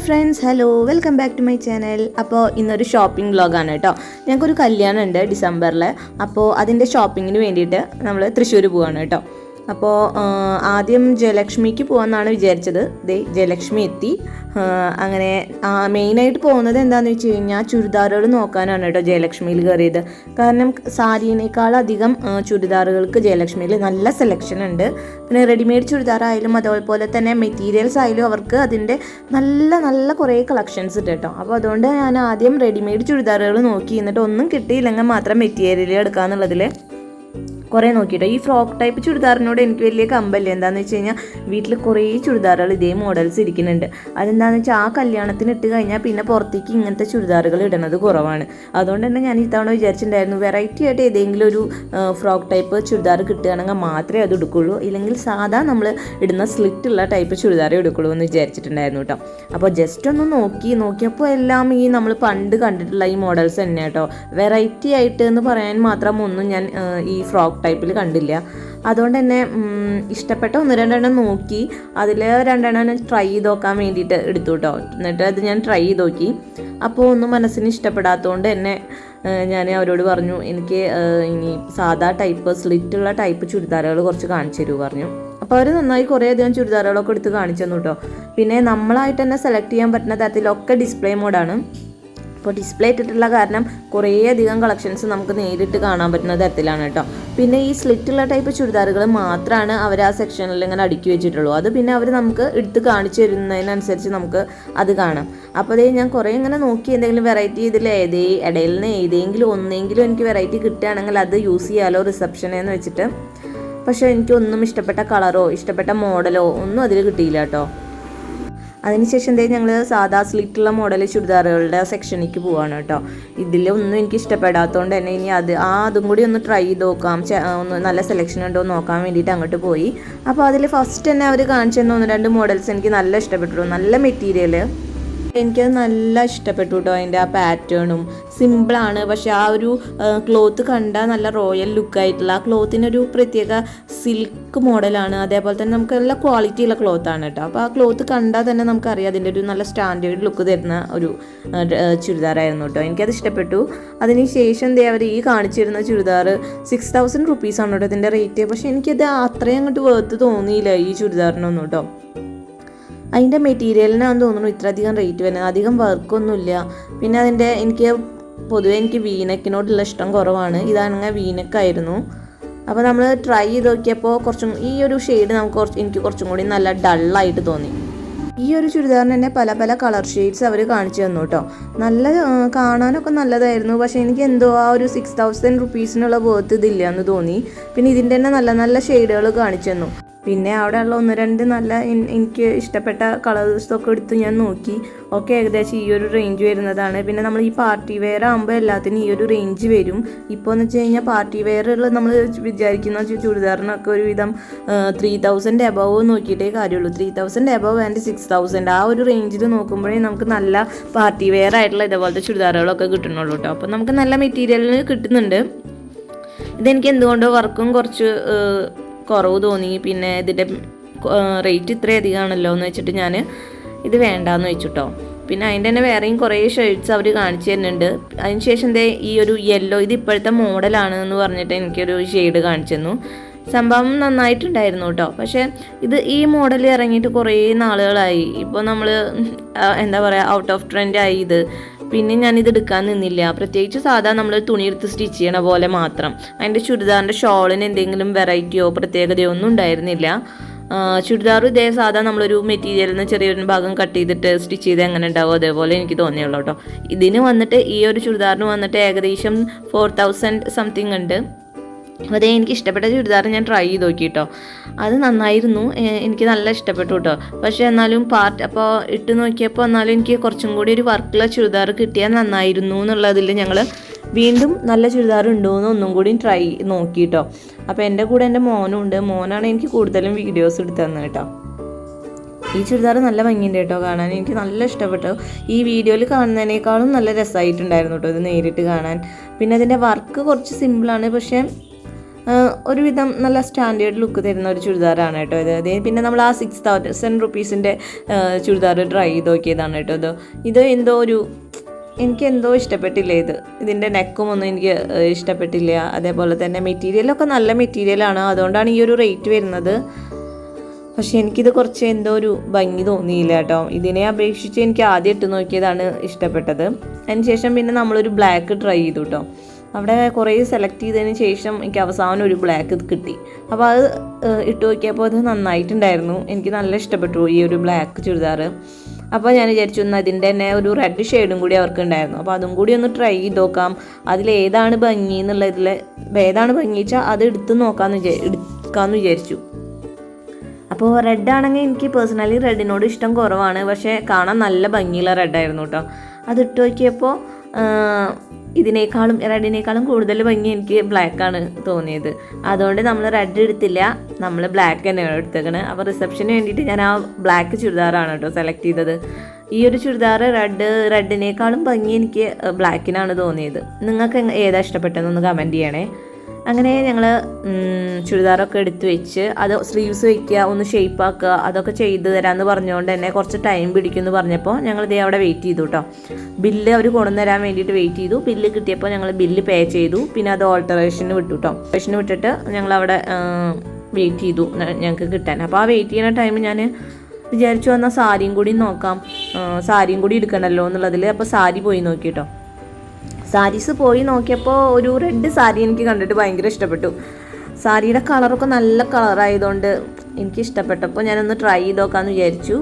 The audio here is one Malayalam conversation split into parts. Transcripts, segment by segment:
Hi friends hello welcome back to my channel അപ്പോൾ ഇന്നൊരു ഷോപ്പിംഗ് വ്ളോഗാണ് കേട്ടോ. ഞങ്ങൾക്കൊരു കല്യാണം ഉണ്ട് ഡിസംബറിൽ അപ്പോൾ അതിന്റെ ഷോപ്പിങ്ങിന് വേണ്ടിയിട്ട് നമ്മൾ തൃശ്ശൂർ പോവാണ് കേട്ടോ. അപ്പോൾ ആദ്യം ജയലക്ഷ്മിക്ക് പോകാമെന്നാണ് വിചാരിച്ചത്. ദേ ജയലക്ഷ്മി എത്തി. അങ്ങനെ മെയിനായിട്ട് പോകുന്നത് എന്താണെന്ന് വെച്ച് കഴിഞ്ഞാൽ ചുരിദാറുകൾ നോക്കാനാണ് കേട്ടോ ജയലക്ഷ്മിയിൽ കയറിയത്. കാരണം സാരിയേക്കാളധികം ചുരിദാറുകൾക്ക് ജയലക്ഷ്മിയിൽ നല്ല സെലക്ഷൻ ഉണ്ട്. പിന്നെ റെഡിമെയ്ഡ് ചുരിദാർ അതുപോലെ തന്നെ മെറ്റീരിയൽസ് ആയാലും അവർക്ക് അതിന്റെ നല്ല നല്ല കുറേ കളക്ഷൻസ് ഉണ്ട് കേട്ടോ. അപ്പോൾ അതുകൊണ്ട് ഞാൻ ആദ്യം റെഡിമെയ്ഡ് ചുരിദാറുകൾ നോക്കി. എന്നിട്ട് ഒന്നും കിട്ടിയില്ലെങ്കിൽ മാത്രം മെറ്റീരിയൽ എടുക്കാന്നുള്ളതിൽ കുറേ നോക്കിയിട്ടോ. ഈ ഫ്രോക്ക് ടൈപ്പ് ചുരിദാറിനോട് എനിക്ക് വലിയ കമ്പല്ല. എന്താണെന്ന് വെച്ച് കഴിഞ്ഞാൽ വീട്ടിൽ കുറേ ചുരിദാറുകൾ ഇതേ മോഡൽസ് ഇരിക്കുന്നുണ്ട്. അതെന്താണെന്ന് വെച്ചാൽ ആ കല്യാണത്തിന് ഇട്ട് കഴിഞ്ഞാൽ പിന്നെ പുറത്തേക്ക് ഇങ്ങനത്തെ ചുരിദാറുകൾ ഇടുന്നത് കുറവാണ്. അതുകൊണ്ട് തന്നെ ഞാൻ ഇത്തവണ വിചാരിച്ചിട്ടുണ്ടായിരുന്നു വെറൈറ്റി ആയിട്ട് ഏതെങ്കിലും ഒരു ഫ്രോക്ക് ടൈപ്പ് ചുരിദാർ കിട്ടുകയാണെങ്കിൽ മാത്രമേ അത് എടുക്കുള്ളൂ. ഇല്ലെങ്കിൽ സാധാ നമ്മൾ ഇടുന്ന സ്ലിറ്റ് ഉള്ള ടൈപ്പ് ചുരിദാറേ എടുക്കുള്ളൂ എന്ന് വിചാരിച്ചിട്ടുണ്ടായിരുന്നു കേട്ടോ അപ്പോൾ ജസ്റ്റ് ഒന്ന് നോക്കി നോക്കിയപ്പോൾ എല്ലാം ഈ നമ്മൾ പണ്ട് കണ്ടിട്ടുള്ള ഈ മോഡൽസ് തന്നെ കേട്ടോ വെറൈറ്റി ആയിട്ട് എന്ന് പറയാൻ മാത്രം ഒന്നും ഞാൻ ഈ ഫ്രോക്ക് ടൈപ്പിൽ കണ്ടില്ല. അതുകൊണ്ട് തന്നെ ഇഷ്ടപ്പെട്ട ഒന്ന് രണ്ടെണ്ണം നോക്കി. അതിൽ രണ്ടെണ്ണം ട്രൈ ചെയ്ത് നോക്കാൻ വേണ്ടിയിട്ട് എടുത്തു കേട്ടോ എന്നിട്ട് അത് ഞാൻ ട്രൈ ചെയ്ത് നോക്കി. അപ്പോൾ ഒന്നും മനസ്സിന് ഇഷ്ടപ്പെടാത്തതുകൊണ്ട് തന്നെ ഞാൻ അവരോട് പറഞ്ഞു എനിക്ക് ഇനി സാധാ ടൈപ്പ് സ്ലിറ്റുള്ള ടൈപ്പ് ചുരിദാറുകൾ കുറച്ച് കാണിച്ചു തരൂ പറഞ്ഞു. അപ്പോൾ അവർ നന്നായി കുറേ അധികം ചുരിദാറുകളൊക്കെ എടുത്ത് കാണിച്ചു തന്നു കേട്ടോ പിന്നെ നമ്മളായിട്ട് തന്നെ സെലക്ട് ചെയ്യാൻ പറ്റുന്ന തരത്തിലൊക്കെ ഡിസ്പ്ലേ മോഡാണ് അപ്പോൾ ഡിസ്പ്ലേ ഇട്ടിട്ടുള്ള കാരണം കുറേയധികം കളക്ഷൻസ് നമുക്ക് നേരിട്ട് കാണാൻ പറ്റുന്ന തരത്തിലാണ് കേട്ടോ. പിന്നെ ഈ സ്ലിറ്റുള്ള ടൈപ്പ് ചുരിദാറുകൾ മാത്രമാണ് അവർ ആ സെക്ഷനിൽ ഇങ്ങനെ അടുക്കി വെച്ചിട്ടുള്ളൂ. അത് പിന്നെ അവർ നമുക്ക് എടുത്ത് കാണിച്ചു തരുന്നതിനനുസരിച്ച് നമുക്ക് അത് കാണാം. അപ്പോൾ അതേ ഞാൻ കുറേ ഇങ്ങനെ നോക്കി എന്തെങ്കിലും വെറൈറ്റി ഇതിൽ ഏതേ ഇടയിൽ നിന്ന് ഏതെങ്കിലും ഒന്നെങ്കിലും എനിക്ക് വെറൈറ്റി കിട്ടുകയാണെങ്കിൽ അത് യൂസ് ചെയ്യാലോ റിസപ്ഷനെന്ന് വെച്ചിട്ട്. പക്ഷേ എനിക്കൊന്നും ഇഷ്ടപ്പെട്ട കളറോ ഇഷ്ടപ്പെട്ട മോഡലോ ഒന്നും അതിൽ കിട്ടിയില്ല കേട്ടോ. അതിനുശേഷം എന്തായാലും ഞങ്ങൾ സാധാ സ്ലിറ്റുള്ള മോഡൽ ചുരിദാറുകളുടെ സെക്ഷനിലേക്ക് പോവാണ് കേട്ടോ. ഇതിലൊന്നും എനിക്ക് ഇഷ്ടപ്പെടാത്തതുകൊണ്ട് തന്നെ ഇനി അത് ആ അതും കൂടി ഒന്ന് ട്രൈ ചെയ്ത് നോക്കാം. ഒന്ന് നല്ല സെലക്ഷൻ ഉണ്ടോ എന്ന് നോക്കാൻ വേണ്ടിയിട്ട് അങ്ങോട്ട് പോയി. അപ്പോൾ അതിൽ ഫസ്റ്റ് തന്നെ അവർ കാണിച്ചു തന്ന ഒന്ന് രണ്ട് മോഡൽസ് എനിക്ക് നല്ല ഇഷ്ടപ്പെട്ടു. നല്ല മെറ്റീരിയൽ എനിക്കത് നല്ല ഇഷ്ടപ്പെട്ടു കേട്ടോ അതിന്റെ ആ പാറ്റേണും. സിമ്പിളാണ് പക്ഷേ ആ ഒരു ക്ലോത്ത് കണ്ടാൽ നല്ല റോയൽ ലുക്കായിട്ടുള്ള ആ ക്ലോത്തിനൊരു പ്രത്യേക സിൽക്ക് മോഡലാണ് അതേപോലെ തന്നെ നമുക്ക് നല്ല ക്വാളിറ്റി ഉള്ള ക്ലോത്താണ് കേട്ടോ അപ്പോൾ ആ ക്ലോത്ത് കണ്ടാൽ തന്നെ നമുക്കറിയാം അതിന്റെ ഒരു നല്ല സ്റ്റാൻഡേർഡ് ലുക്ക് തരുന്ന ഒരു ചുരിദാറായിരുന്നു കേട്ടോ എനിക്കത് ഇഷ്ടപ്പെട്ടു. അതിന് ശേഷം അവർ ഈ കാണിച്ചിരുന്ന ചുരിദാർ സിക്സ് തൗസൻഡ് റുപ്പീസാണ് കേട്ടോ ഇതിന്റെ റേറ്റ് പക്ഷേ എനിക്കത് അത്രയും അങ്ങോട്ട് വേർത്ത് തോന്നിയില്ല ഈ ചുരിദാറിനൊന്നും കേട്ടോ അതിന്റെ മെറ്റീരിയലിനാന്ന് തോന്നുന്നു ഇത്രയധികം റേറ്റ് വരുന്നത്. അധികം വർക്കൊന്നുമില്ല പിന്നെ അതിന്റെ എനിക്ക് പൊതുവെ എനിക്ക് വീനക്കിനോടുള്ള ഇഷ്ടം കുറവാണ്. ഇതാണെങ്കിൽ വീനക്കായിരുന്നു അപ്പോൾ നമ്മൾ ട്രൈ ചെയ്ത് നോക്കിയപ്പോൾ കുറച്ചും ഈ ഒരു ഷെയ്ഡ് നമുക്ക് കുറച്ച് എനിക്ക് കുറച്ചും കൂടി നല്ല ഡള്ളായിട്ട് തോന്നി. ഈ ഒരു ചുരിദാറിന് തന്നെ പല പല കളർ ഷെയ്ഡ്സ് അവർ കാണിച്ചു തന്നു കേട്ടോ നല്ല കാണാനൊക്കെ നല്ലതായിരുന്നു. പക്ഷേ എനിക്ക് എന്തോ ആ ഒരു സിക്സ് തൗസൻഡ് റുപ്പീസിനുള്ള വേർത്ത് ഇതില്ല എന്ന് തോന്നി. പിന്നെ ഇതിന്റെ തന്നെ നല്ല നല്ല ഷെയ്ഡുകൾ കാണിച്ചു തന്നു. പിന്നെ അവിടെയുള്ള ഒന്ന് രണ്ട് നല്ല എനിക്ക് ഇഷ്ടപ്പെട്ട കളേഴ്സൊക്കെ എടുത്ത് ഞാൻ നോക്കി. ഒക്കെ ഏകദേശം ഈ ഒരു റേഞ്ച് വരുന്നതാണ്. പിന്നെ നമ്മൾ ഈ പാർട്ടി വെയർ ആകുമ്പോൾ എല്ലാത്തിനും ഈ ഒരു റേഞ്ച് വരും. ഇപ്പോൾ എന്ന് വെച്ച് കഴിഞ്ഞാൽ പാർട്ടി വെയറുകൾ നമ്മൾ വിചാരിക്കുന്ന ചുരിദാറിനൊക്കെ ഒരുവിധം ത്രീ തൗസൻഡ് എബവ് നോക്കിയിട്ടേ കാര്യമുള്ളൂ. Three thousand above and six thousand ആ ഒരു റേഞ്ചിൽ നോക്കുമ്പോഴേ നമുക്ക് നല്ല പാർട്ടി വെയർ ആയിട്ടുള്ള ഇതേപോലത്തെ ചുരിദാറുകളൊക്കെ കിട്ടുന്നുള്ളൂ കേട്ടോ അപ്പോൾ നമുക്ക് നല്ല മെറ്റീരിയലിന് കിട്ടുന്നുണ്ട്. ഇതെനിക്ക് എന്തുകൊണ്ടോ വർക്കും കുറച്ച് കുറവ് തോന്നി. പിന്നെ ഇതിന്റെ റേറ്റ് ഇത്രയും അധികമാണല്ലോ എന്ന് വെച്ചിട്ട് ഞാൻ ഇത് വേണ്ടാന്ന് വെച്ചിട്ടോ. പിന്നെ അതിന്റെ തന്നെ വേറെയും കുറേ ഷെയ്ഡ്സ് അവർ കാണിച്ചു തരുന്നുണ്ട്. അതിനുശേഷം ദേ ഈ ഒരു യെല്ലോ ഇത് ഇപ്പോഴത്തെ മോഡലാണ് എന്ന് പറഞ്ഞിട്ട് എനിക്കൊരു ഷെയ്ഡ് കാണിച്ചു തന്നു. സംഭവം നന്നായിട്ടുണ്ടായിരുന്നു കേട്ടോ. പക്ഷേ ഇത് ഈ മോഡൽ ഇറങ്ങിയിട്ട് കുറേ നാളുകളായി. ഇപ്പോൾ നമ്മൾ എന്താ പറയുക ഔട്ട് ഓഫ് ട്രെൻഡായി ഇത്. പിന്നെ ഞാനിത് എടുക്കാൻ നിന്നില്ല. പ്രത്യേകിച്ച് സാധാ നമ്മൾ തുണി എടുത്ത് സ്റ്റിച്ച് ചെയ്യണ പോലെ മാത്രം. അതിന്റെ ചുരിദാറിന്റെ ഷോളിന് എന്തെങ്കിലും വെറൈറ്റിയോ പ്രത്യേകതയോ ഒന്നും ഉണ്ടായിരുന്നില്ല. ചുരിദാർ ഇതേ സാധാ നമ്മളൊരു മെറ്റീരിയലിൽ നിന്ന് ചെറിയൊരു ഭാഗം കട്ട് ചെയ്തിട്ട് സ്റ്റിച്ച് ചെയ്ത് എങ്ങനെ ഉണ്ടാവും അതേപോലെ എനിക്ക് തോന്നിയുള്ളൂ കേട്ടോ ഇതിന് വന്നിട്ട് ഈ ഒരു ചുരിദാറിന് വന്നിട്ട് ഏകദേശം ഫോർ തൗസൻഡ് സംതിങ് ഉണ്ട്. അപ്പോൾ അതേ എനിക്ക് ഇഷ്ടപ്പെട്ട ചുരിദാർ ഞാൻ ട്രൈ ചെയ്ത് നോക്കി കേട്ടോ അത് നന്നായിരുന്നു. എനിക്ക് നല്ല ഇഷ്ടപ്പെട്ടു കേട്ടോ പക്ഷേ എന്നാലും പാർട്ട് അപ്പോൾ ഇട്ട് നോക്കിയപ്പോൾ എന്നാലും എനിക്ക് കുറച്ചും കൂടി ഒരു വർക്കുള്ള ചുരിദാർ കിട്ടിയാൽ നന്നായിരുന്നു എന്നുള്ളതിൽ ഞങ്ങൾ വീണ്ടും നല്ല ചുരിദാർ ഉണ്ടോ എന്ന് ഒന്നും കൂടി ട്രൈ നോക്കി കേട്ടോ അപ്പോൾ എന്റെ കൂടെ എന്റെ മോനും ഉണ്ട്. മോനാണ് എനിക്ക് കൂടുതലും വീഡിയോസ് എടുത്തു തന്നത് കേട്ടോ ഈ ചുരിദാർ നല്ല ഭംഗിയുണ്ട് കേട്ടോ കാണാൻ. എനിക്ക് നല്ല ഇഷ്ടപ്പെട്ടു. ഈ വീഡിയോയിൽ കാണുന്നതിനേക്കാളും നല്ല രസമായിട്ടുണ്ടായിരുന്നു കേട്ടോ ഇത് നേരിട്ട് കാണാൻ. പിന്നെ അതിന്റെ വർക്ക് കുറച്ച് സിമ്പിളാണ് പക്ഷേ ഒരുവിധം നല്ല സ്റ്റാൻഡേർഡ് ലുക്ക് തരുന്ന ഒരു ചുരിദാറാണ് കേട്ടോ ഇത്. പിന്നെ നമ്മൾ ആ സിക്സ് തൗസൻഡ് റുപ്പീസിന്റെ ചുരിദാർ ട്രൈ ചെയ്ത് നോക്കിയതാണ് കേട്ടോ ഇത്. ഇത് എന്തോ ഒരു എനിക്ക് എന്തോ ഇഷ്ടപ്പെട്ടില്ല ഇത്. ഇതിന്റെ നെക്കും ഒന്നും എനിക്ക് ഇഷ്ടപ്പെട്ടില്ല. അതേപോലെ തന്നെ മെറ്റീരിയലൊക്കെ നല്ല മെറ്റീരിയലാണ് അതുകൊണ്ടാണ് ഈ ഒരു റേറ്റ് വരുന്നത്. പക്ഷെ എനിക്കിത് കുറച്ച് എന്തോ ഒരു ഭംഗി തോന്നിയില്ല കേട്ടോ. ഇതിനെ അപേക്ഷിച്ച് എനിക്ക് ആദ്യം ഇട്ട് നോക്കിയതാണ് ഇഷ്ടപ്പെട്ടത്. അതിന് ശേഷം പിന്നെ നമ്മളൊരു ബ്ലാക്ക് ട്രൈ ചെയ്തു കേട്ടോ. അവിടെ കുറേ സെലക്ട് ചെയ്തതിന് ശേഷം എനിക്ക് അവസാനം ഒരു ബ്ലാക്ക് ഇത് കിട്ടി. അപ്പോൾ അത് ഇട്ട് നോക്കിയപ്പോൾ അത് നന്നായിട്ടുണ്ടായിരുന്നു. എനിക്ക് നല്ല ഇഷ്ടപ്പെട്ടു ഈ ഒരു ബ്ലാക്ക് ചുരിദാർ അപ്പോൾ ഞാൻ വിചാരിച്ചു ഒന്ന് അതിന്റെ തന്നെ ഒരു റെഡ് ഷെയ്ഡും കൂടി അവർക്ക് ഉണ്ടായിരുന്നു. അപ്പോൾ അതും കൂടി ഒന്ന് ട്രൈ ചെയ്ത് നോക്കാം. അതിൽ ഏതാണ് ഭംഗി എന്നുള്ളതിൽ ഏതാണ് ഭംഗി വെച്ചാൽ അത് എടുത്ത് നോക്കാമെന്ന് വിചാ എടുക്കാമെന്ന് വിചാരിച്ചു. അപ്പോൾ റെഡ് ആണെങ്കിൽ എനിക്ക് പേഴ്സണലി റെഡിനോട് ഇഷ്ടം കുറവാണ്. പക്ഷേ കാണാൻ നല്ല ഭംഗിയുള്ള റെഡായിരുന്നു കേട്ടോ. അത് ഇട്ട് നോക്കിയപ്പോൾ ഇതിനേക്കാളും റെഡിനേക്കാളും കൂടുതൽ ഭംഗി എനിക്ക് ബ്ലാക്കാണ് തോന്നിയത്. അതുകൊണ്ട് നമ്മൾ റെഡ് എടുത്തില്ല. നമ്മൾ ബ്ലാക്ക് തന്നെയാണ് എടുത്തേക്കണത് അപ്പോൾ റിസപ്ഷന് വേണ്ടിയിട്ട് ഞാൻ ആ ബ്ലാക്ക് ചുരിദാറാണ് കേട്ടോ സെലക്ട് ചെയ്തത്. ഈ ഒരു ചുരിദാർ റെഡ് റെഡിനേക്കാളും ഭംഗി എനിക്ക് ബ്ലാക്കിനാണ് തോന്നിയത്. നിങ്ങൾക്ക് ഏതാ ഇഷ്ടപ്പെട്ടതെന്നൊന്ന് കമന്റ് ചെയ്യണേ. അങ്ങനെ ഞങ്ങൾ ചുരിദാറൊക്കെ എടുത്തു വെച്ച് അത് സ്ലീവ്സ് വയ്ക്കുക ഒന്ന് ഷേപ്പ് ആക്കുക അതൊക്കെ ചെയ്ത് തരാമെന്ന് പറഞ്ഞുകൊണ്ട് തന്നെ കുറച്ച് ടൈം പിടിക്കും എന്ന് പറഞ്ഞപ്പോൾ ഞങ്ങൾ ഇതേ അവിടെ വെയിറ്റ് ചെയ്തു കേട്ടോ ബില്ല് അവർ കൊണ്ടുവരാൻ വേണ്ടിയിട്ട് വെയിറ്റ് ചെയ്തു. ബില്ല് കിട്ടിയപ്പോൾ ഞങ്ങൾ ബില്ല് പേ ചെയ്തു. പിന്നെ അത് ഓൾട്ടറേഷന് വിട്ടു കേട്ടോ ഓൾട്ടറേഷൻ വിട്ടിട്ട് ഞങ്ങൾ അവിടെ വെയിറ്റ് ചെയ്തു ഞങ്ങൾക്ക് കിട്ടാൻ. അപ്പോൾ ആ വെയിറ്റ് ചെയ്യുന്ന ടൈം ഞാൻ വിചാരിച്ചു വന്നാൽ സാരിയും കൂടി നോക്കാം. സാരിയും കൂടി എടുക്കണമല്ലോ എന്നുള്ളതിൽ അപ്പോൾ സാരി പോയി നോക്കി കേട്ടോ സാരീസ് പോയി നോക്കിയപ്പോൾ ഒരു റെഡ് സാരി എനിക്ക് കണ്ടിട്ട് ഭയങ്കര ഇഷ്ടപ്പെട്ടു. സാരിയുടെ കളറൊക്കെ നല്ല കളറായതുകൊണ്ട് എനിക്ക് ഇഷ്ടപ്പെട്ടപ്പോൾ ഞാനൊന്ന് ട്രൈ ചെയ്ത് നോക്കാമെന്ന് വിചാരിച്ചു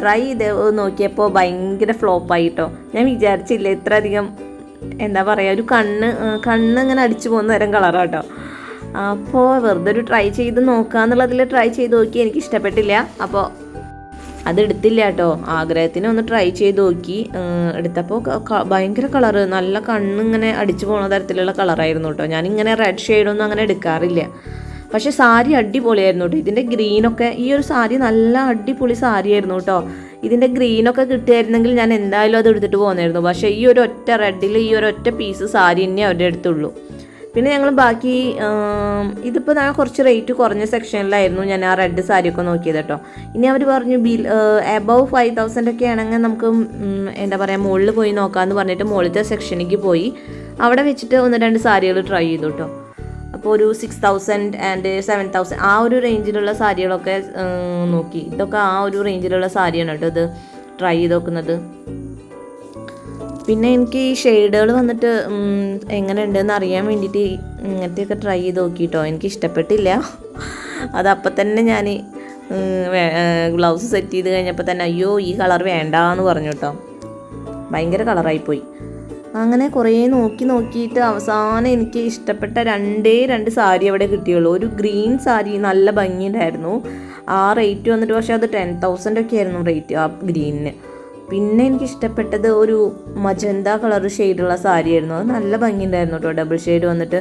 ട്രൈ ചെയ്ത് നോക്കിയപ്പോൾ ഭയങ്കര ഫ്ലോപ്പായി കേട്ടോ ഞാൻ വിചാരിച്ചില്ല ഇത്രയധികം എന്താ പറയുക ഒരു കണ്ണ് കണ്ണ് ഇങ്ങനെ അടിച്ചു പോകുന്ന തരം കളറാട്ടോ അപ്പോൾ വെറുതെ ഒരു ട്രൈ ചെയ്ത് നോക്കുക എന്നുള്ളതിൽ ട്രൈ ചെയ്ത് നോക്കി എനിക്ക് ഇഷ്ടപ്പെട്ടില്ല. അപ്പോൾ അത് എടുത്തില്ല കേട്ടോ ആഗ്രഹത്തിന് ഒന്ന് ട്രൈ ചെയ്ത് നോക്കി. എടുത്തപ്പോൾ ഭയങ്കര കളറ് നല്ല കണ്ണിങ്ങനെ അടിച്ചു പോണ തരത്തിലുള്ള കളറായിരുന്നു കേട്ടോ ഞാനിങ്ങനെ റെഡ് ഷെയ്ഡൊന്നും അങ്ങനെ എടുക്കാറില്ല. പക്ഷെ സാരി അടിപൊളിയായിരുന്നു കേട്ടോ ഇതിന്റെ ഗ്രീനൊക്കെ ഈ ഒരു സാരി നല്ല അടിപൊളി സാരി ആയിരുന്നു കേട്ടോ ഇതിന്റെ ഗ്രീനൊക്കെ കിട്ടുമായിരുന്നെങ്കിൽ ഞാൻ എന്തായാലും അത് എടുത്തിട്ട് പോകുന്നായിരുന്നു പക്ഷേ ഈ ഒരു ഒറ്റ റെഡിൽ ഈ ഒരു ഒറ്റ പീസ് സാരി തന്നെ അവരുടെ അടുത്തുള്ളൂ. പിന്നെ ഞങ്ങൾ ബാക്കി ഇതിപ്പോൾ ഞാൻ കുറച്ച് റേറ്റ് കുറഞ്ഞ സെക്ഷനിലായിരുന്നു ഞാൻ ആ റെഡ് സാരിയൊക്കെ നോക്കിയത് കേട്ടോ. ഇനി അവർ പറഞ്ഞു ബിൽ എബവ് ഫൈവ് തൗസൻഡ് ഒക്കെ ആണെങ്കിൽ നമുക്ക് എന്താ പറയുക മുകളിൽ പോയി നോക്കാമെന്ന് പറഞ്ഞിട്ട് മുകളിലത്തെ സെക്ഷനിലേക്ക് പോയി. അവിടെ വെച്ചിട്ട് ഒന്ന് രണ്ട് സാരികൾ ട്രൈ ചെയ്തു കേട്ടോ. അപ്പോൾ ഒരു six thousand and seven thousand ആ ഒരു റേഞ്ചിലുള്ള സാരികളൊക്കെ നോക്കി. ഇതൊക്കെ ആ ഒരു റേഞ്ചിലുള്ള സാരിയാണ് കേട്ടോ ഇത് ട്രൈ ചെയ്ത് നോക്കുന്നത്. പിന്നെ എനിക്ക് ഈ ഷെയ്ഡുകൾ വന്നിട്ട് എങ്ങനെ ഉണ്ടെന്ന് അറിയാൻ വേണ്ടിയിട്ട് ഇങ്ങനത്തെയൊക്കെ ട്രൈ ചെയ്ത് നോക്കിയിട്ടോ എനിക്ക് ഇഷ്ടപ്പെട്ടില്ല. അതപ്പം തന്നെ ഞാൻ ഗ്ലൗസ് സെറ്റ് ചെയ്ത് കഴിഞ്ഞപ്പോൾ തന്നെ അയ്യോ ഈ കളർ വേണ്ട എന്ന് പറഞ്ഞു കേട്ടോ. ഭയങ്കര കളറായിപ്പോയി അങ്ങനെ കുറേ നോക്കി നോക്കിയിട്ട് അവസാനം എനിക്ക് ഇഷ്ടപ്പെട്ട രണ്ടേ രണ്ട് സാരി അവിടെ കിട്ടിയുള്ളൂ. ഒരു ഗ്രീൻ സാരി നല്ല ഭംഗിയുണ്ടായിരുന്നു. ആ റേറ്റ് വന്നിട്ട് പക്ഷേ അത് ടെൻ തൗസൻഡ് ഒക്കെ ആയിരുന്നു റേറ്റ് ആ ഗ്രീനിന് പിന്നെ എനിക്ക് ഇഷ്ടപ്പെട്ടത് ഒരു മജന്ത കളർ ഷെയ്ഡുള്ള സാരിയായിരുന്നു. അത് നല്ല ഭംഗിയുണ്ടായിരുന്നു കേട്ടോ ഡബിൾ ഷെയ്ഡ് വന്നിട്ട്.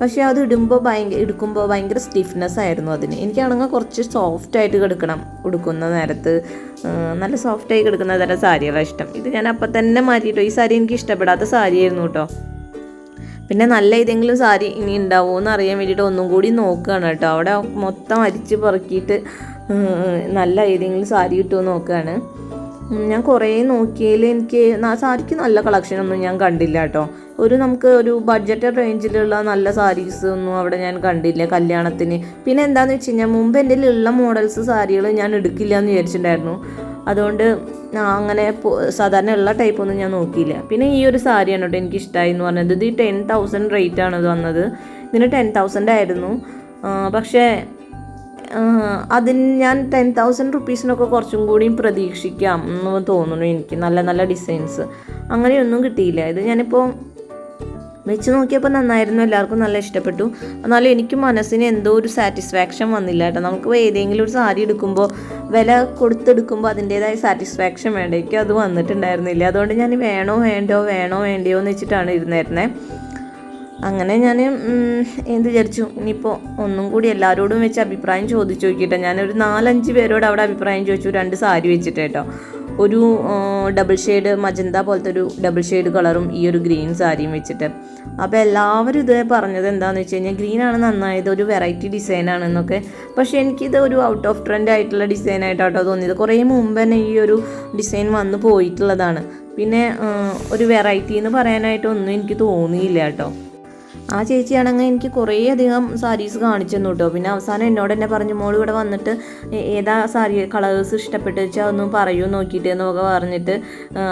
പക്ഷേ അത് ഇടുമ്പോൾ ഭയങ്കര എടുക്കുമ്പോൾ ഭയങ്കര സ്റ്റിഫ്നെസ് ആയിരുന്നു അതിന്. എനിക്കാണെങ്കിൽ കുറച്ച് സോഫ്റ്റ് ആയിട്ട് കിടക്കണം ഉടുക്കുന്ന നേരത്ത്. നല്ല സോഫ്റ്റ് ആയി കിടക്കുന്ന തരം സാരികളാണ് ഇഷ്ടം. ഇത് ഞാൻ അപ്പം തന്നെ മാറ്റിയിട്ടോ ഈ സാരി എനിക്ക് ഇഷ്ടപ്പെടാത്ത സാരിയായിരുന്നു കേട്ടോ പിന്നെ നല്ല ഏതെങ്കിലും സാരി ഇനി ഉണ്ടാവുമോ എന്ന് അറിയാൻ വേണ്ടിയിട്ട് ഒന്നും കൂടി നോക്കുകയാണ് കേട്ടോ അവിടെ മൊത്തം അരിച്ച് പെറുക്കിയിട്ട് നല്ല ഏതെങ്കിലും സാരി കിട്ടുമോ നോക്കുകയാണ് ഞാൻ കുറേ നോക്കിയതിൽ എനിക്ക് സാരിക്ക് നല്ല കളക്ഷൻ ഒന്നും ഞാൻ കണ്ടില്ല കേട്ടോ. ഒരു നമുക്ക് ഒരു ബഡ്ജറ്റ് റേഞ്ചിലുള്ള നല്ല സാരീസ് ഒന്നും അവിടെ ഞാൻ കണ്ടില്ല കല്യാണത്തിന്. പിന്നെ എന്താണെന്ന് വെച്ച് കഴിഞ്ഞാൽ മുമ്പ് എന്റെ ഉള്ള മോഡൽസ് സാരികൾ ഞാൻ എടുക്കില്ല എന്ന് വിചാരിച്ചിട്ടുണ്ടായിരുന്നു. അതുകൊണ്ട് അങ്ങനെ സാധാരണ ഉള്ള ടൈപ്പ് ഒന്നും ഞാൻ നോക്കിയില്ല. പിന്നെ ഈ ഒരു സാരിയാണ് കേട്ടോ എനിക്ക് ഇഷ്ടമായി എന്ന് പറഞ്ഞത്. ഇത് ടെൻ തൗസൻഡ് റേറ്റ് ആണ് ഇത് വന്നത്. ഇതിന് ടെൻ തൗസൻഡ് ആയിരുന്നു. പക്ഷേ അതിന് ഞാൻ ടെൻ തൗസൻഡ് റുപ്പീസിനൊക്കെ കുറച്ചും കൂടി പ്രതീക്ഷിക്കാം എന്ന് തോന്നുന്നു എനിക്ക്. നല്ല നല്ല ഡിസൈൻസ് അങ്ങനെയൊന്നും കിട്ടിയില്ല. ഇത് ഞാനിപ്പോൾ വെച്ച് നോക്കിയപ്പോൾ നന്നായിരുന്നു. എല്ലാവർക്കും നല്ല ഇഷ്ടപ്പെട്ടു. എന്നാലും എനിക്ക് മനസ്സിന് എന്തോ ഒരു സാറ്റിസ്ഫാക്ഷൻ വന്നില്ല കേട്ടോ. നമുക്ക് ഏതെങ്കിലും ഒരു സാരി എടുക്കുമ്പോൾ വില കൊടുത്തെടുക്കുമ്പോൾ അതിന്റേതായ സാറ്റിസ്ഫാക്ഷൻ വേണ്ട? അത് വന്നിട്ടുണ്ടായിരുന്നില്ല. അതുകൊണ്ട് ഞാൻ വേണോ വേണ്ടോ വേണോ വേണ്ടയോ എന്ന് വെച്ചിട്ടാണ് ഇരുന്നായിരുന്നേ അങ്ങനെ ഞാൻ എന്ത് വിചാരിച്ചു? ഇനിയിപ്പോൾ ഒന്നും കൂടി എല്ലാവരോടും വെച്ച് അഭിപ്രായം ചോദിച്ചു നോക്കിയിട്ട്. ഞാനൊരു നാലഞ്ച് പേരോട് അവിടെ അഭിപ്രായം ചോദിച്ചു. രണ്ട് സാരി വെച്ചിട്ട് കേട്ടോ. ഒരു ഡബിൾ ഷെയ്ഡ് മജന്ത പോലത്തെ ഒരു ഡബിൾ ഷെയ്ഡ് കളറും ഈ ഒരു ഗ്രീൻ സാരിയും വെച്ചിട്ട്. അപ്പോൾ എല്ലാവരും ഇത് പറഞ്ഞത് എന്താണെന്ന് വെച്ച് കഴിഞ്ഞാൽ ഗ്രീനാണ് നന്നായത് ഒരു വെറൈറ്റി ഡിസൈനാണെന്നൊക്കെ പക്ഷേ എനിക്കിത് ഒരു ഔട്ട് ഓഫ് ട്രെൻഡ് ആയിട്ടുള്ള ഡിസൈൻ ആയിട്ടാട്ടോ തോന്നിയത്. കുറേ മുമ്പ് തന്നെ ഈ ഒരു ഡിസൈൻ വന്നു പോയിട്ടുള്ളതാണ്. പിന്നെ ഒരു വെറൈറ്റി എന്ന് പറയാനായിട്ട് ഒന്നും എനിക്ക് തോന്നിയില്ല കേട്ടോ. ആ ചേച്ചിയാണെങ്കിൽ എനിക്ക് കുറേ അധികം സാരീസ് കാണിച്ചു തന്നു കേട്ടോ പിന്നെ അവസാനം എന്നോട് തന്നെ പറഞ്ഞു മോൾ ഇവിടെ വന്നിട്ട് ഏതാ സാരി കളേഴ്സ് ഇഷ്ടപ്പെട്ട് വെച്ചാൽ ഒന്ന് പറയൂ നോക്കിയിട്ട് എന്നൊക്കെ പറഞ്ഞിട്ട്.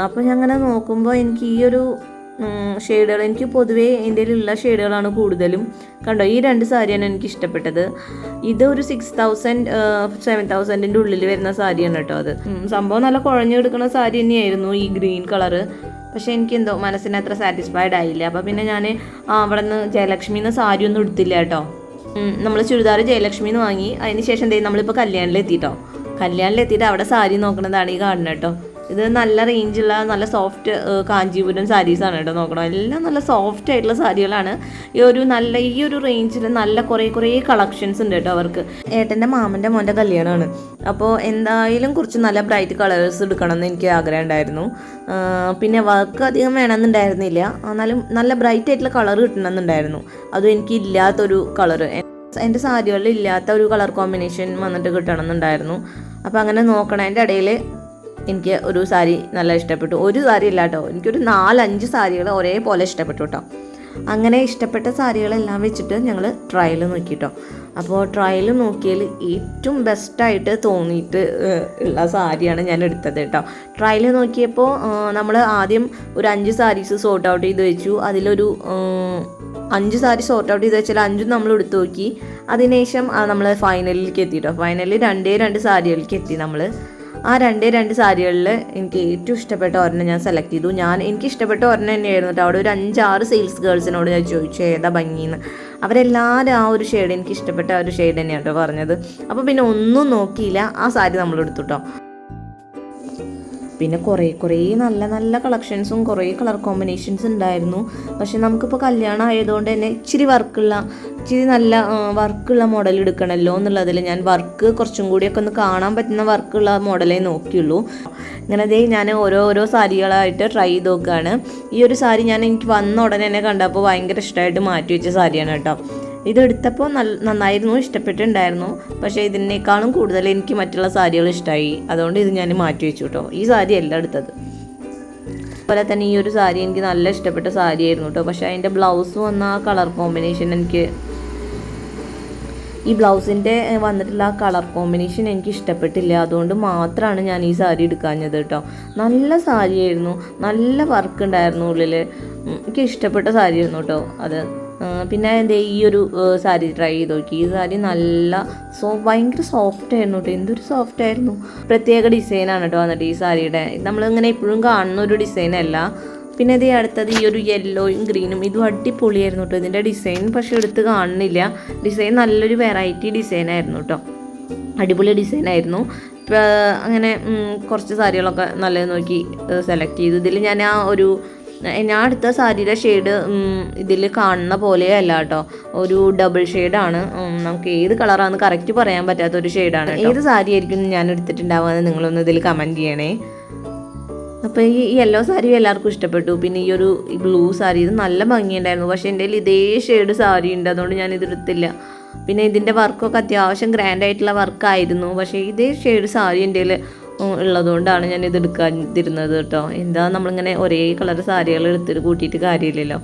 അപ്പോൾ ഞാൻ അങ്ങനെ നോക്കുമ്പോൾ എനിക്ക് ഈ ഒരു ഷെയ്ഡുകൾ എനിക്ക് പൊതുവേ ഉള്ള ഷെയ്ഡുകളാണ് കൂടുതലും. കണ്ടോ ഈ രണ്ട് സാരിയാണ് എനിക്ക് ഇഷ്ടപ്പെട്ടത്. ഇത് ഒരു സിക്സ് തൗസൻഡ് സെവൻ തൗസൻഡിന്റെ ഉള്ളിൽ വരുന്ന സാരിയാണ് കേട്ടോ അത്. സംഭവം നല്ല കുഴഞ്ഞെടുക്കുന്ന സാരി തന്നെയായിരുന്നു ഈ ഗ്രീൻ കളറ്. പക്ഷേ എനിക്ക് എന്തോ മനസ്സിന് അത്ര സാറ്റിസ്ഫൈഡ് ആയില്ല. അപ്പോൾ പിന്നെ ഞാൻ അവിടെ നിന്ന് ജയലക്ഷ്മിന്ന് സാരി ഒന്നും എടുത്തില്ല കേട്ടോ. നമ്മൾ ചുരിദാർ ജയലക്ഷ്മി എന്ന് വാങ്ങി. അതിന് ശേഷം എന്തെങ്കിലും നമ്മളിപ്പോൾ കല്യാണിലെത്തിയിട്ടോ കല്യാണിലെത്തിയിട്ട് അവിടെ സാരി നോക്കണതാണ് ഈ കാണുന്നത് കേട്ടോ. ഇത് നല്ല റേഞ്ചുള്ള നല്ല സോഫ്റ്റ് കാഞ്ചീപുരം സാരീസാണ് കേട്ടോ നോക്കണം എല്ലാം നല്ല സോഫ്റ്റ് ആയിട്ടുള്ള സാരികളാണ്. ഈ ഒരു നല്ല ഈ ഒരു റേഞ്ചിൽ നല്ല കുറേ കുറേ കളക്ഷൻസ് ഉണ്ട് കേട്ടോ അവർക്ക്. ഏട്ടന്റെ മാമന്റെ മോന്റെ കല്യാണമാണ് അപ്പോൾ എന്തായാലും കുറച്ച് നല്ല ബ്രൈറ്റ് കളേഴ്സ് എടുക്കണം എന്ന് എനിക്ക് ആഗ്രഹം ഉണ്ടായിരുന്നു. പിന്നെ വർക്ക് അധികം വേണമെന്നുണ്ടായിരുന്നില്ല. എന്നാലും നല്ല ബ്രൈറ്റ് ആയിട്ടുള്ള കളർ കിട്ടണമെന്നുണ്ടായിരുന്നു. അതും എനിക്ക് ഇല്ലാത്തൊരു കളർ എന്റെ സാരികളിൽ ഇല്ലാത്ത ഒരു കളർ കോമ്പിനേഷൻ വന്നിട്ട് കിട്ടണം എന്നുണ്ടായിരുന്നു അപ്പോൾ അങ്ങനെ നോക്കണതിന്റെ ഇടയിൽ എനിക്ക് ഒരു സാരി നല്ല ഇഷ്ടപ്പെട്ടു. ഒരു സാരി ഇല്ല കേട്ടോ എനിക്കൊരു നാലഞ്ച് സാരികൾ ഒരേപോലെ ഇഷ്ടപ്പെട്ടു കേട്ടോ അങ്ങനെ ഇഷ്ടപ്പെട്ട സാരികളെല്ലാം വെച്ചിട്ട് ഞങ്ങൾ ട്രയൽ നോക്കി കേട്ടോ അപ്പോൾ ട്രയൽ നോക്കിയതിൽ ഏറ്റവും ബെസ്റ്റായിട്ട് തോന്നിയിട്ട് ഉള്ള സാരിയാണ് ഞാൻ എടുത്തത് കേട്ടോ ട്രയൽ നോക്കിയപ്പോൾ നമ്മൾ ആദ്യം ഒരു അഞ്ച് സാരീസ് സോർട്ട് ഔട്ട് ചെയ്ത് വെച്ചു. അതിലൊരു അഞ്ച് സാരി സോർട്ട് ഔട്ട് ചെയ്ത് വെച്ചാൽ അഞ്ചും നമ്മൾ എടുത്തു നോക്കി. അതിനുശേഷം നമ്മൾ ഫൈനലിലേക്ക് എത്തി കേട്ടോ ഫൈനലിൽ രണ്ടേ രണ്ട് സാരികളിലേക്ക് എത്തി നമ്മൾ ആ രണ്ടേ രണ്ട് സാരികളിൽ എനിക്ക് ഏറ്റവും ഇഷ്ടപ്പെട്ട ഒരെണ്ണം ഞാൻ സെലക്ട് ചെയ്തു. ഞാൻ എനിക്ക് ഇഷ്ടപ്പെട്ട ഒരെണ്ണം തന്നെയായിരുന്നു കേട്ടോ അവിടെ ഒരു അഞ്ചാറ് സെയിൽസ് ഗേൾസിനോട് ഞാൻ ചോദിച്ചു ഏതാ ഭംഗിന്ന്? അവരെല്ലാവരും ആ ഒരു ഷെയ്ഡ് എനിക്ക് ഇഷ്ടപ്പെട്ട ആ ഒരു ഷെയ്ഡ് തന്നെയാണ് കേട്ടോ പറഞ്ഞത്. അപ്പോൾ പിന്നെ ഒന്നും നോക്കിയില്ല. ആ സാരി നമ്മൾ എടുത്തു കേട്ടോ പിന്നെ കുറേ കുറേ നല്ല നല്ല കളക്ഷൻസും കുറേ കളർ കോമ്പിനേഷൻസ് ഉണ്ടായിരുന്നു. പക്ഷെ നമുക്കിപ്പോൾ കല്യാണം ആയതുകൊണ്ട് തന്നെ ഇച്ചിരി വർക്കുള്ള ഇച്ചിരി നല്ല വർക്കുള്ള മോഡൽ എടുക്കണമല്ലോ എന്നുള്ളതിൽ ഞാൻ വർക്ക് കുറച്ചും കൂടിയൊക്കെ ഒന്ന് കാണാൻ പറ്റുന്ന വർക്കുള്ള മോഡലേ നോക്കിയുള്ളൂ. ഇങ്ങനെ അതേ ഞാൻ ഓരോ ഓരോ സാരികളായിട്ട് ട്രൈ ചെയ്ത് നോക്കുകയാണ് ഈ ഒരു സാരി ഞാൻ എനിക്ക് വന്ന ഉടനെ തന്നെ കണ്ടപ്പോൾ ഭയങ്കര ഇഷ്ടമായിട്ട് മാറ്റി വെച്ച സാരിയാണ് കേട്ടോ. ഇതെടുത്തപ്പോൾ നല്ല നന്നായിരുന്നു ഇഷ്ടപ്പെട്ടിട്ടുണ്ടായിരുന്നു. പക്ഷേ ഇതിനേക്കാളും കൂടുതൽ എനിക്ക് മറ്റുള്ള സാരികൾ ഇഷ്ടമായി അതുകൊണ്ട് ഇത് ഞാൻ മാറ്റി വെച്ചു കേട്ടോ ഈ സാരി അല്ല എടുത്തത്. അതുപോലെ തന്നെ ഈ ഒരു സാരി എനിക്ക് നല്ല ഇഷ്ടപ്പെട്ട സാരി ആയിരുന്നു കേട്ടോ പക്ഷേ അതിന്റെ ബ്ലൗസ് വന്ന ആ കളർ കോമ്പിനേഷൻ എനിക്ക് ഈ ബ്ലൗസിന്റെ വന്നിട്ടുള്ള ആ കളർ കോമ്പിനേഷൻ എനിക്ക് ഇഷ്ടപ്പെട്ടില്ല. അതുകൊണ്ട് മാത്രമാണ് ഞാൻ ഈ സാരി എടുക്കാഞ്ഞത് കേട്ടോ നല്ല സാരിയായിരുന്നു. നല്ല വർക്ക് ഉണ്ടായിരുന്നു ഉള്ളിൽ എനിക്ക് ഇഷ്ടപ്പെട്ട സാരി ആയിരുന്നു കേട്ടോ അത്. പിന്നെ എന്റെ ഈ ഒരു സാരി ട്രൈ ചെയ്ത് നോക്കി. ഈ സാരി നല്ല സോ ഭയങ്കര സോഫ്റ്റ് ആയിരുന്നു കേട്ടോ എന്തൊരു സോഫ്റ്റ് ആയിരുന്നു. പ്രത്യേക ഡിസൈനാണ് കേട്ടോ വന്നിട്ട് ഈ സാരിയുടെ. നമ്മളിങ്ങനെ എപ്പോഴും കാണുന്ന ഒരു ഡിസൈനല്ല പിന്നെ ഇത് അടുത്തത് ഈ ഒരു യെല്ലോയും ഗ്രീനും ഇതും അടിപൊളിയായിരുന്നു കേട്ടോ ഇതിന്റെ ഡിസൈൻ പക്ഷെ എടുത്ത് കാണുന്നില്ല. ഡിസൈൻ നല്ലൊരു വെറൈറ്റി ഡിസൈൻ ആയിരുന്നു കേട്ടോ അടിപൊളി ഡിസൈൻ ആയിരുന്നു. അങ്ങനെ കുറച്ച് സാരികളൊക്കെ നല്ലത് നോക്കി സെലക്ട് ചെയ്തു. ഇതിൽ ഞാൻ ആ ഒരു ഞാൻ അടുത്ത സാരിയുടെ ഷെയ്ഡ് ഇതിൽ കാണുന്ന പോലെയല്ല കേട്ടോ. ഒരു ഡബിൾ ഷെയ്ഡാണ് നമുക്ക് ഏത് കളറാണെന്ന് കറക്റ്റ് പറയാൻ പറ്റാത്ത ഒരു ഷെയ്ഡാണ് ഏത് സാരി ആയിരിക്കും ഞാൻ എടുത്തിട്ടുണ്ടാവുക എന്ന് നിങ്ങളൊന്ന് ഇതിൽ കമന്റ് ചെയ്യണേ. അപ്പോൾ ഈ യെല്ലോ സാരി എല്ലാവർക്കും ഇഷ്ടപ്പെട്ടു. പിന്നെ ഈ ഒരു ബ്ലൂ സാരി ഇത് നല്ല ഭംഗിയുണ്ടായിരുന്നു. പക്ഷേ എന്റെ കയ്യിൽ ഇതേ ഷെയ്ഡ് സാരി ഉണ്ട്. അതുകൊണ്ട് ഞാൻ ഇത് എടുത്തില്ല. പിന്നെ ഇതിന്റെ വർക്കൊക്കെ അത്യാവശ്യം ഗ്രാൻഡ് ആയിട്ടുള്ള വർക്കായിരുന്നു പക്ഷേ ഇതേ ഷെയ്ഡ് സാരി എന്റെ ഉള്ളതുകൊണ്ടാണ് ഞാൻ ഇത് എടുക്കാതിരുന്നത് കേട്ടോ. എന്താ നമ്മളിങ്ങനെ ഒരേ കളർ സാരികൾ എടുത്തിട്ട് കൂട്ടിയിട്ട് കാര്യമില്ലല്ലോ.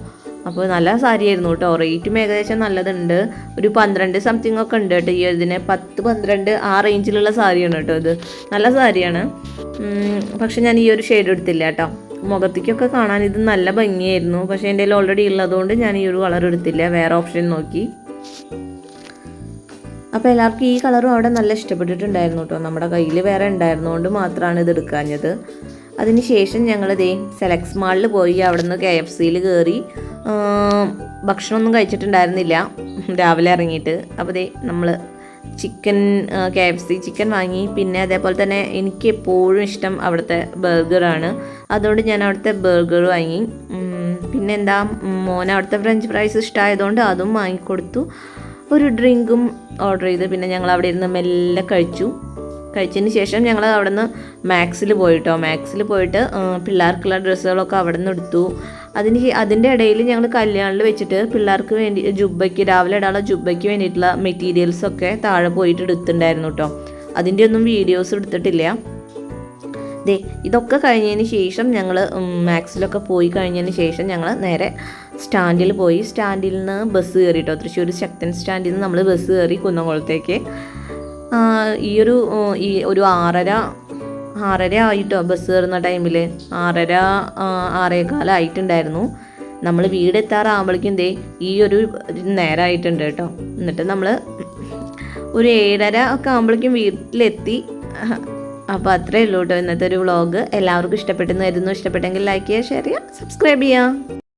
അപ്പോൾ നല്ല സാരിയായിരുന്നു കേട്ടോ. റേറ്റും ഏകദേശം നല്ലതുണ്ട്. ഒരു പന്ത്രണ്ട് സംതിങ് ഒക്കെ ഉണ്ട് കേട്ടോ. ഈ ഇതിന് പത്ത് പന്ത്രണ്ട് ആ റേഞ്ചിലുള്ള സാരിയാണ് കേട്ടോ ഇത്. നല്ല സാരിയാണ്. പക്ഷെ ഞാൻ ഈ ഒരു ഷെയ്ഡ് എടുത്തില്ല കേട്ടോ. മുഖത്തേക്കൊക്കെ കാണാൻ ഇത് നല്ല ഭംഗിയായിരുന്നു. പക്ഷേ എന്റെ കയ്യിൽ ഓൾറെഡി ഉള്ളതുകൊണ്ട് ഞാൻ ഈ ഒരു കളർ എടുത്തില്ല. വേറെ ഓപ്ഷൻ നോക്കി. അപ്പോൾ എല്ലാവർക്കും ഈ കളറും അവിടെ നല്ല ഇഷ്ടപ്പെട്ടിട്ടുണ്ടായിരുന്നു കേട്ടോ. നമ്മുടെ കയ്യിൽ വേറെ ഉണ്ടായിരുന്നുകൊണ്ട് മാത്രമാണ് ഇത് എടുക്കാഞ്ഞത്. അതിന് ശേഷം ഞങ്ങൾ ദേ സെലക്സ് മാളിൽ പോയി അവിടെ നിന്ന് കെ എഫ് സിയിൽ കയറി ഭക്ഷണമൊന്നും കഴിച്ചിട്ടുണ്ടായിരുന്നില്ല. രാവിലെ ഇറങ്ങിയിട്ട്. അപ്പോൾ ദേ നമ്മൾ chicken K F C chicken വാങ്ങി. പിന്നെ അതേപോലെ തന്നെ എനിക്ക് എപ്പോഴും ഇഷ്ടം അവിടുത്തെ ബർഗറാണ്. അതുകൊണ്ട് ഞാൻ അവിടുത്തെ ബർഗർ വാങ്ങി. പിന്നെ എന്താ മോന് അവിടുത്തെ ഫ്രഞ്ച് ഫ്രൈസ് ഇഷ്ടമായതുകൊണ്ട് അതും വാങ്ങിക്കൊടുത്തു. ഒരു ഡ്രിങ്കും ഓർഡർ ചെയ്ത് പിന്നെ ഞങ്ങൾ അവിടെ ഇരുന്ന് മെല്ലെ കഴിച്ചു. കഴിച്ചതിന് ശേഷം ഞങ്ങൾ അവിടെ നിന്ന് മാക്സിൽ പോയിട്ടോ. മാക്സിൽ പോയിട്ട് പിള്ളേർക്കുള്ള ഡ്രസ്സുകളൊക്കെ അവിടെ നിന്ന് എടുത്തു. അതിന് അതിന്റെ ഇടയിൽ ഞങ്ങൾ കല്യാണിൽ വെച്ചിട്ട് പിള്ളേർക്ക് വേണ്ടി ജുബയ്ക്ക് രാവിലെ ഇടാനുള്ള ജുബയ്ക്ക് വേണ്ടിയിട്ടുള്ള മെറ്റീരിയൽസൊക്കെ താഴെ പോയിട്ട് എടുത്തിട്ടുണ്ടായിരുന്നു കേട്ടോ അതിന്റെ ഒന്നും വീഡിയോസ് എടുത്തിട്ടില്ല. ദേ ഇതൊക്കെ കഴിഞ്ഞതിന് ശേഷം ഞങ്ങൾ മാക്സിലൊക്കെ പോയി കഴിഞ്ഞതിന് ശേഷം ഞങ്ങൾ നേരെ സ്റ്റാൻഡിൽ പോയി. സ്റ്റാൻഡിൽ നിന്ന് ബസ് കയറി കേട്ടോ തൃശ്ശൂർ ശക്തൻ സ്റ്റാൻഡിൽ നിന്ന് നമ്മൾ ബസ് കയറി കുന്നംകുളത്തേക്ക്. ഈ ഒരു ഈ ഒരു ആറര ആറര ആയിട്ടോ ബസ് കയറുന്ന ടൈമിൽ ആറര ആറേകാലായിട്ടുണ്ടായിരുന്നു നമ്മൾ വീടെത്താറാകുമ്പോഴേക്കും ദേ ഈ ഒരു നേരമായിട്ടുണ്ട് കേട്ടോ. എന്നിട്ട് നമ്മൾ ഒരു ഏഴര ഒക്കെ ആകുമ്പോഴേക്കും വീട്ടിലെത്തി. അപ്പോൾ അത്രേ ഉള്ളൂ കേട്ടോ ഇന്നത്തെ ഒരു വ്ളോഗ്. എല്ലാവർക്കും ഇഷ്ടപ്പെട്ടെന്ന് കരുതുന്നു. ഇഷ്ടപ്പെട്ടെങ്കിൽ ലൈക്ക് ചെയ്യുക ഷെയർ ചെയ്യുക സബ്സ്ക്രൈബ് ചെയ്യുക.